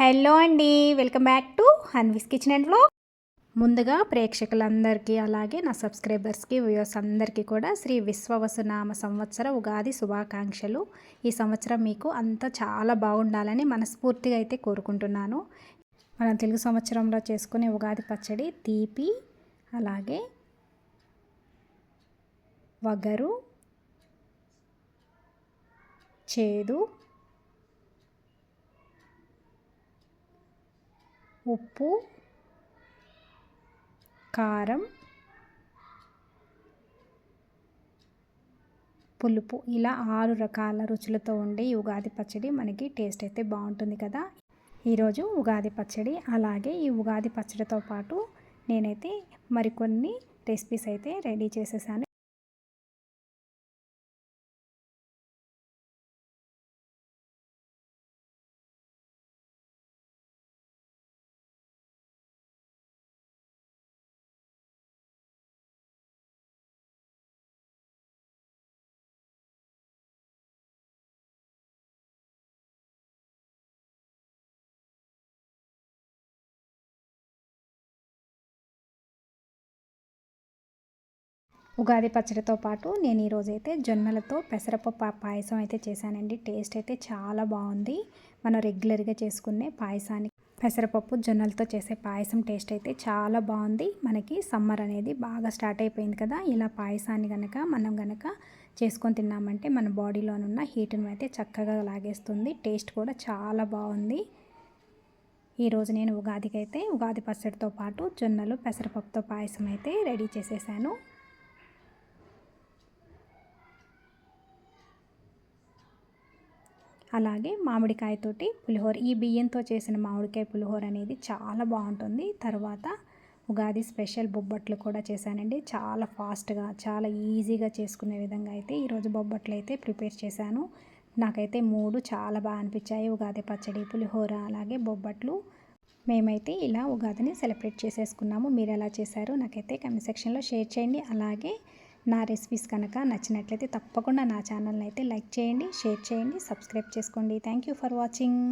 Hello అండి welcome back to Hanvi's kitchen and vlog. ముందుగా ప్రేక్షకులందరికీ అలాగే నా సబ్స్క్రైబర్స్కి వ్యూవర్స్ అందరికీ కూడా శ్రీ విశ్వవసునామ సంవత్సర ఉగాది శుభాకాంక్షలు. ఈ సంవత్సరం మీకు అంతా చాలా బాగుండాలని మనస్ఫూర్తిగా అయితే కోరుకుంటున్నాను. మనం తెలుగు సంవత్సరంలో చేసుకునే ఉగాది పచ్చడి తీపి అలాగే వగరు చేదు ఉప్పు కారం పులుపు. ఇలా ఆరు రకాల రుచులతో ఉండే ఈ ఉగాది పచ్చడి మనకి టేస్ట్ అయితే బాగుంటుంది కదా. ఈరోజు ఉగాది పచ్చడి అలాగే ఈ ఉగాది పచ్చడితో పాటు నేనైతే మరికొన్ని రెసిపీస్ అయితే రెడీ చేసేసాను. ఉగాది పచ్చడితో పాటు నేను ఈరోజైతే జొన్నలతో పెసరపప్పు పాయసం అయితే చేశానండి. టేస్ట్ అయితే చాలా బాగుంది. మనం రెగ్యులర్గా చేసుకునే పాయసానికి పెసరపప్పు జొన్నలతో చేసే పాయసం టేస్ట్ అయితే చాలా బాగుంది. మనకి సమ్మర్ అనేది బాగా స్టార్ట్ అయిపోయింది కదా ఇలా పాయసాన్ని కనుక మనం కనుక చేసుకొని తిన్నామంటే మన బాడీలోనున్న హీట్ని అయితే చక్కగా లాగేస్తుంది. టేస్ట్ కూడా చాలా బాగుంది. ఈరోజు నేను ఉగాదికి అయితే ఉగాది పచ్చడితో పాటు జొన్నలు పెసరపప్పుతో పాయసం అయితే రెడీ చేసేసాను. అలాగే మామిడికాయతోటి పులిహోర. ఈ బియ్యంతో చేసిన మామిడికాయ పులిహోర అనేది చాలా బాగుంటుంది. తర్వాత ఉగాది స్పెషల్ బొబ్బట్లు కూడా చేశానండి. చాలా ఫాస్ట్గా చాలా ఈజీగా చేసుకునే విధంగా అయితే ఈరోజు బొబ్బట్లు అయితే ప్రిపేర్ చేశాను. నాకైతే మూడు చాలా బాగా అనిపించాయి. ఉగాది పచ్చడి పులిహోర అలాగే బొబ్బట్లు. మేమైతే ఇలా ఉగాదిని సెలబ్రేట్ చేసేసుకున్నాము. మీరు ఎలా చేశారు నాకైతే కమెంట్ సెక్షన్లో షేర్ చేయండి. అలాగే నా రెసిపీస్ కనుక నచ్చినట్లయితే తప్పకుండా నా ఛానల్ని అయితే లైక్ చేయండి షేర్ చేయండి సబ్స్క్రైబ్ చేసుకోండి. Thank you for watching